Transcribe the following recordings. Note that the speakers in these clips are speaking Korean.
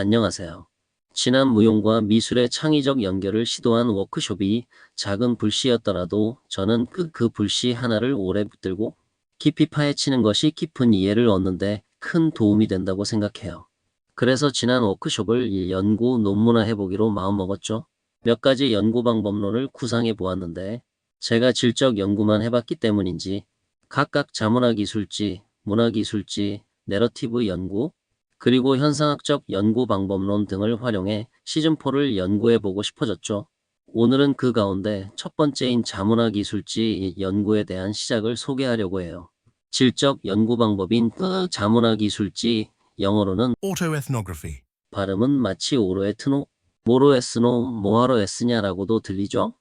안녕하세요. 지난 무용과 미술의 창의적 연결을 시도한 워크숍이 작은 불씨였더라도 저는 그, 그 불씨 하나를 오래 붙들고 깊이 파헤치는 것이 깊은 이해를 얻는데 큰 도움이 된다고 생각해요. 그래서 지난 워크숍을 연구 논문화 해보기로 마음먹었죠. 몇 가지 연구 방법론을 구상해 보았는데 제가 질적 연구만 해봤기 때문인지 각각 자문화 기술지, 문화 기술지, 내러티브 연구, 그리고 현상학적 연구 방법론 등을 활용해 시즌4를 연구해 보고 싶어졌죠. 오늘은 그 가운데 첫 번째인 자문화 기술지 연구에 대한 시작을 소개하려고 해요. 질적 연구 방법인 자문화 기술지 영어로는 Autoethnography. 발음은 마치 오로에트노, 모로에스노, 모하로에스냐라고도 들리죠?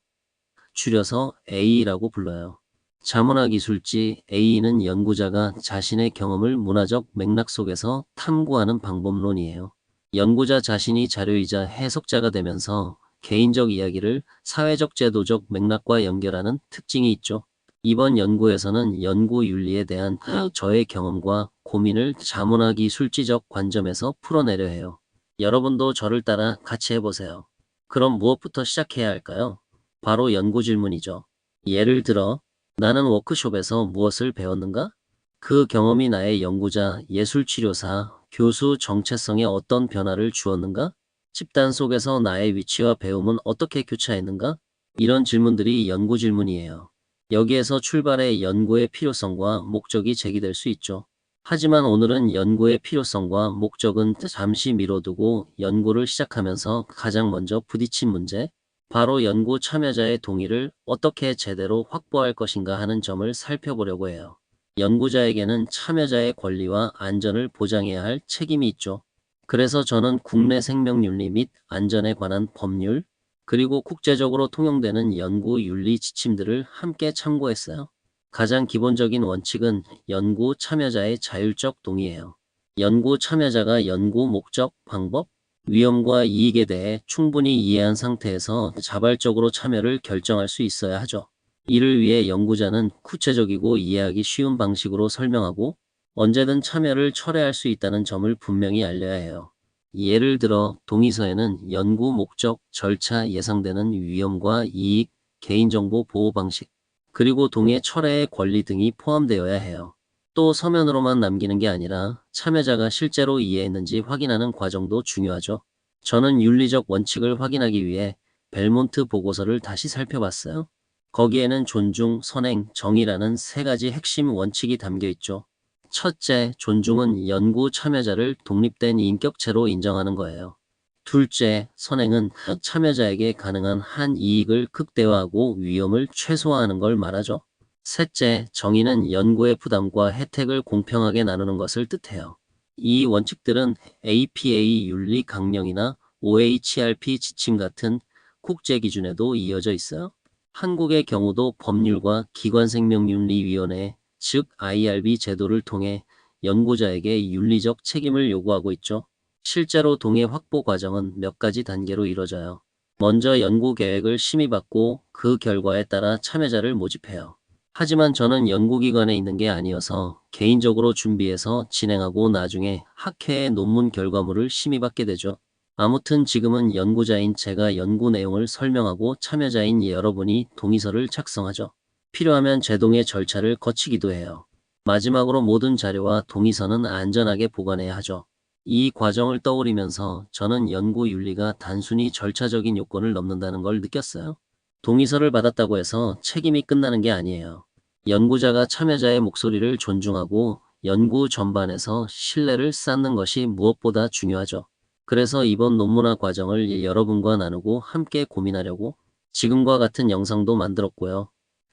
줄여서 A라고 불러요. 자문화 기술지 A는 연구자가 자신의 경험을 문화적 맥락 속에서 탐구하는 방법론이에요. 연구자 자신이 자료이자 해석자가 되면서 개인적 이야기를 사회적 제도적 맥락과 연결하는 특징이 있죠. 이번 연구에서는 연구 윤리에 대한 저의 경험과 고민을 자문화 기술지적 관점에서 풀어내려 해요. 여러분도 저를 따라 같이 해보세요. 그럼 무엇부터 시작해야 할까요? 바로 연구 질문이죠. 예를 들어, 나는 워크숍에서 무엇을 배웠는가? 그 경험이 나의 연구자, 예술치료사, 교수 정체성에 어떤 변화를 주었는가? 집단 속에서 나의 위치와 배움은 어떻게 교차했는가? 이런 질문들이 연구 질문이에요. 여기에서 출발해 연구의 필요성과 목적이 제기될 수 있죠. 하지만 오늘은 연구의 필요성과 목적은 잠시 미뤄두고 연구를 시작하면서 가장 먼저 부딪힌 문제, 바로 연구 참여자의 동의를 어떻게 제대로 확보할 것인가 하는 점을 살펴보려고 해요. 연구자에게는 참여자의 권리와 안전을 보장해야 할 책임이 있죠. 그래서 저는 국내 생명윤리 및 안전에 관한 법률, 그리고 국제적으로 통용되는 연구 윤리 지침들을 함께 참고했어요. 가장 기본적인 원칙은 연구 참여자의 자율적 동의예요. 연구 참여자가 연구 목적, 방법, 위험과 이익에 대해 충분히 이해한 상태에서 자발적으로 참여를 결정할 수 있어야 하죠. 이를 위해 연구자는 구체적이고 이해하기 쉬운 방식으로 설명하고 언제든 참여를 철회할 수 있다는 점을 분명히 알려야 해요. 예를 들어 동의서에는 연구 목적, 절차, 예상되는 위험과 이익, 개인정보 보호 방식, 그리고 동의 철회의 권리 등이 포함되어야 해요. 또 서면으로만 남기는 게 아니라 참여자가 실제로 이해했는지 확인하는 과정도 중요하죠. 저는 윤리적 원칙을 확인하기 위해 벨몬트 보고서를 다시 살펴봤어요. 거기에는 존중, 선행, 정의라는 세 가지 핵심 원칙이 담겨 있죠. 첫째, 존중은 연구 참여자를 독립된 인격체로 인정하는 거예요. 둘째, 선행은 참여자에게 가능한 한 이익을 극대화하고 위험을 최소화하는 걸 말하죠. 셋째, 정의는 연구의 부담과 혜택을 공평하게 나누는 것을 뜻해요. 이 원칙들은 APA 윤리 강령이나 OHRP 지침 같은 국제 기준에도 이어져 있어요. 한국의 경우도 법률과 기관생명윤리위원회, 즉 IRB 제도를 통해 연구자에게 윤리적 책임을 요구하고 있죠. 실제로 동의 확보 과정은 몇 가지 단계로 이루어져요. 먼저 연구 계획을 심의받고 그 결과에 따라 참여자를 모집해요. 하지만 저는 연구기관에 있는 게 아니어서 개인적으로 준비해서 진행하고 나중에 학회의 논문 결과물을 심의받게 되죠. 아무튼 지금은 연구자인 제가 연구 내용을 설명하고 참여자인 여러분이 동의서를 작성하죠. 필요하면 제동의 절차를 거치기도 해요. 마지막으로 모든 자료와 동의서는 안전하게 보관해야 하죠. 이 과정을 떠올리면서 저는 연구 윤리가 단순히 절차적인 요건을 넘는다는 걸 느꼈어요. 동의서를 받았다고 해서 책임이 끝나는 게 아니에요. 연구자가 참여자의 목소리를 존중하고 연구 전반에서 신뢰를 쌓는 것이 무엇보다 중요하죠. 그래서 이번 논문화 과정을 여러분과 나누고 함께 고민하려고 지금과 같은 영상도 만들었고요.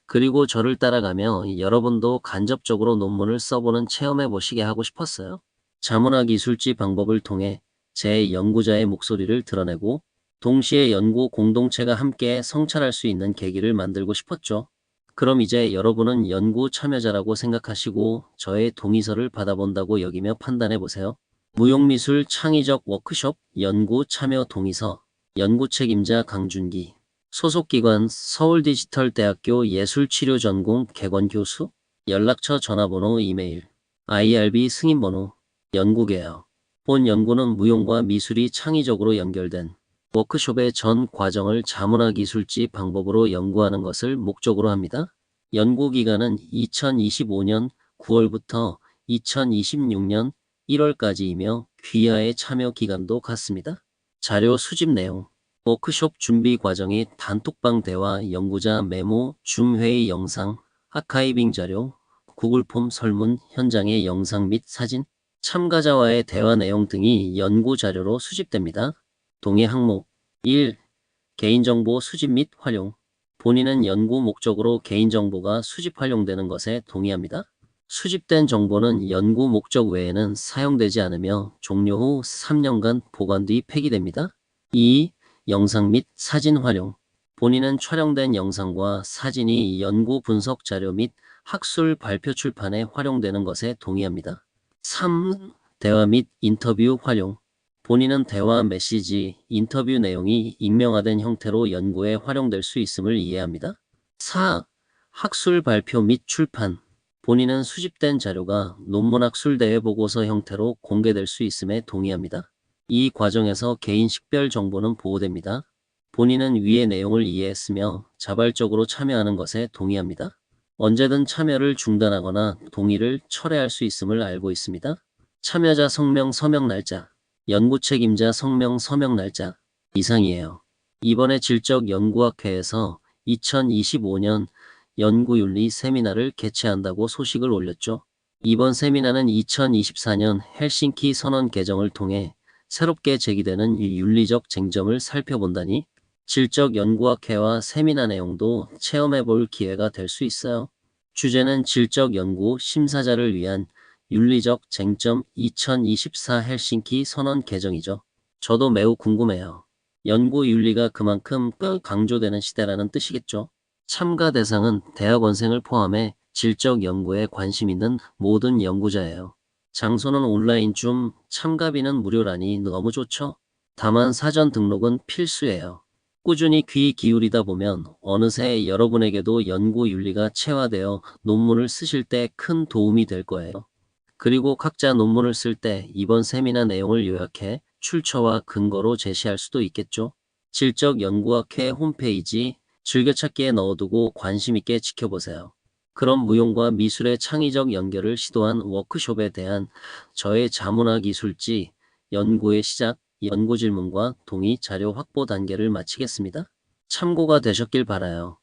그리고 저를 따라가며 여러분도 간접적으로 논문을 써보는 체험해 보시게 하고 싶었어요. 자문화 기술지 방법을 통해 제 연구자의 목소리를 드러내고 동시에 연구 공동체가 함께 성찰할 수 있는 계기를 만들고 싶었죠. 그럼 이제 여러분은 연구 참여자라고 생각하시고 저의 동의서를 받아본다고 여기며 판단해 보세요. 무용미술 창의적 워크숍 연구 참여 동의서 연구 책임자 강준기 소속기관 서울디지털대학교 예술치료전공 개건교수 연락처 전화번호 이메일 IRB 승인번호 연구계요 본 연구는 무용과 미술이 창의적으로 연결된 워크숍의 전 과정을 자문화 기술지 방법으로 연구하는 것을 목적으로 합니다. 연구 기간은 2025년 9월부터 2026년 1월까지이며 귀하의 참여 기간도 같습니다. 자료 수집 내용 워크숍 준비 과정이 단톡방 대화, 연구자 메모, 줌회의 영상, 아카이빙 자료, 구글 폼 설문, 현장의 영상 및 사진, 참가자와의 대화 내용 등이 연구 자료로 수집됩니다. 동의 항목 1. 개인정보 수집 및 활용 본인은 연구 목적으로 개인정보가 수집 활용되는 것에 동의합니다. 수집된 정보는 연구 목적 외에는 사용되지 않으며 종료 후 3년간 보관 뒤 폐기됩니다. 2. 영상 및 사진 활용 본인은 촬영된 영상과 사진이 연구 분석 자료 및 학술 발표 출판에 활용되는 것에 동의합니다. 3. 대화 및 인터뷰 활용 본인은 대화 메시지, 인터뷰 내용이 익명화된 형태로 연구에 활용될 수 있음을 이해합니다. 4. 학술 발표 및 출판 본인은 수집된 자료가 논문학술 대회 보고서 형태로 공개될 수 있음에 동의합니다. 이 과정에서 개인 식별 정보는 보호됩니다. 본인은 위의 내용을 이해했으며 자발적으로 참여하는 것에 동의합니다. 언제든 참여를 중단하거나 동의를 철회할 수 있음을 알고 있습니다. 참여자 성명 서명 날짜, 연구 책임자 성명 서명 날짜 이상이에요. 이번에 질적 연구학회에서 2025년 연구윤리 세미나를 개최한다고 소식을 올렸죠. 이번 세미나는 2024년 헬싱키 선언 개정을 통해 새롭게 제기되는 이 윤리적 쟁점을 살펴본다니 질적 연구학회와 세미나 내용도 체험해 볼 기회가 될 수 있어요. 주제는 질적 연구 심사자를 위한 윤리적 쟁점 2024 헬싱키 선언 개정이죠. 저도 매우 궁금해요. 연구 윤리가 그만큼 꽤 강조되는 시대라는 뜻이겠죠. 참가 대상은 대학원생을 포함해 질적 연구에 관심 있는 모든 연구자예요. 장소는 온라인 줌, 참가비는 무료라니 너무 좋죠? 다만 사전 등록은 필수예요. 꾸준히 귀 기울이다 보면 어느새 여러분에게도 연구 윤리가 체화되어 논문을 쓰실 때 큰 도움이 될 거예요. 그리고 각자 논문을 쓸 때 이번 세미나 내용을 요약해 출처와 근거로 제시할 수도 있겠죠. 질적 연구학회 홈페이지 즐겨찾기에 넣어두고 관심 있게 지켜보세요. 그럼 무용과 미술의 창의적 연결을 시도한 워크숍에 대한 저의 자문화 기술지 연구의 시작, 연구 질문과 동의 자료 확보 단계를 마치겠습니다. 참고가 되셨길 바라요.